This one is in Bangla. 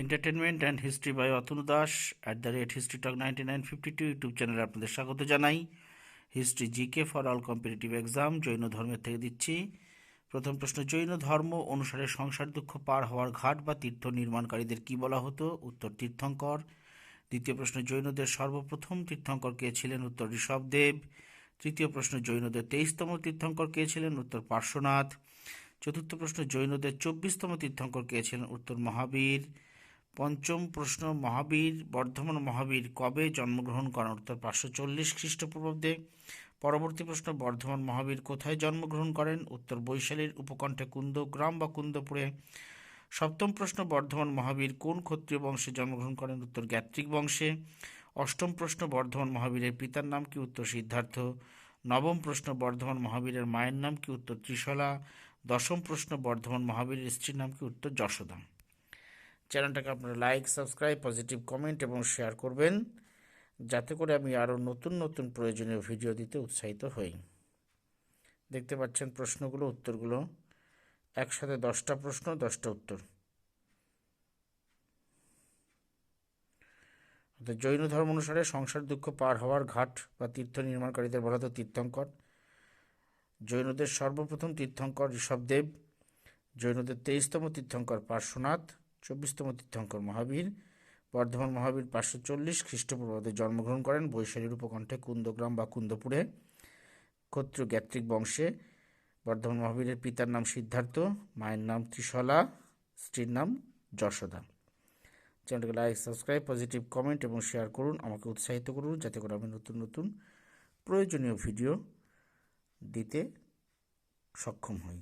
Entertainment and history by Atanu Das at the rate history talk ninety nine fifty two YouTube চ্যানেলে আপনাদের স্বাগত জানাই। History GK for all competitive exam Jain ধর্মের থেকে দিচ্ছি। প্রথম প্রশ্ন, জৈন ধর্ম অনুসারে সংসার দুঃখ পার হওয়ার ঘাট বা তীর্থ নির্মাণকারীদের কি বলা হতো? উত্তর, তীর্থঙ্কর। দ্বিতীয় প্রশ্ন, জৈনদের সর্বপ্রথম তীর্থঙ্কর কে ছিলেন? উত্তর, ঋষভদেব। তৃতীয় প্রশ্ন, জৈনদের তেইশতম তীর্থঙ্কর কে ছিলেন? উত্তর, পার্শ্বনাথ। চতুর্থ প্রশ্ন, জৈনদের চব্বিশতম তীর্থঙ্কর কে ছিলেন? উত্তর, মহাবীর। পঞ্চম প্রশ্ন, মহাবীর, বর্ধমান মহাবীর কবে জন্মগ্রহণ করেন? উত্তর পাঁচশো চল্লিশ খ্রিস্টপূর্বাব্দে। পরবর্তী প্রশ্ন, বর্ধমান মহাবীর কোথায় জন্মগ্রহণ করেন? উত্তর বৈশালীর উপকণ্ঠে কুন্দ গ্রাম বা কুন্দপুরে। সপ্তম প্রশ্ন, বর্ধমান মহাবীর কোন ক্ষত্রিয় বংশে জন্মগ্রহণ করেন? উত্তর গ্যাত্রিক বংশে। অষ্টম প্রশ্ন, বর্ধমান মহাবীরের পিতার নাম কি? উত্তর, সিদ্ধার্থ। নবম প্রশ্ন, বর্ধমান মহাবীরের মায়ের নাম কি? উত্তর, ত্রিশলা। দশম প্রশ্ন, বর্ধমান মহাবীরের স্ত্রীর নাম কি? উত্তর, যশোদা। চ্যানেলটাকে আপনারা লাইক সাবস্ক্রাইব পজিটিভ কমেন্ট এবং শেয়ার করবেন। যাতে করে আমি আরও নতুন নতুন প্রয়োজনীয় ভিডিও দিতে উৎসাহিত হই। দেখতে পাচ্ছেন প্রশ্নগুলো, উত্তরগুলো। একসাথে দশটা প্রশ্ন, দশটা উত্তর। জৈন ধর্ম অনুসারে সংসার দুঃখ পার হওয়ার ঘাট বা তীর্থ নির্মাণকারীদের বলা হতো তীর্থঙ্কর। জৈনদের সর্বপ্রথম তীর্থঙ্কর ঋষভদেব। জৈনদের তেইশতম তীর্থঙ্কর পার্শ্বনাথ। চব্বিশতম তীর্থঙ্কর মহাবীর। বর্ধমান মহাবীর পাঁচশো চল্লিশ খ্রিস্টপূর্বাব্দে জন্মগ্রহণ করেন বৈশালীর উপকণ্ঠে কুন্দগ্রাম বা কুন্দপুরে। ক্ষত্রিয় গ্যাত্রিক বংশে বর্ধমান মহাবীরের পিতার নাম সিদ্ধার্থ, মায়ের নাম ত্রিশলা, স্ত্রীর নাম যশোদা। চ্যানেলটাকে লাইক সাবস্ক্রাইব পজিটিভ কমেন্ট এবং শেয়ার করুন। আমাকে উৎসাহিত করুন যাতে করে আমি নতুন নতুন প্রয়োজনীয় ভিডিও দিতে সক্ষম হই।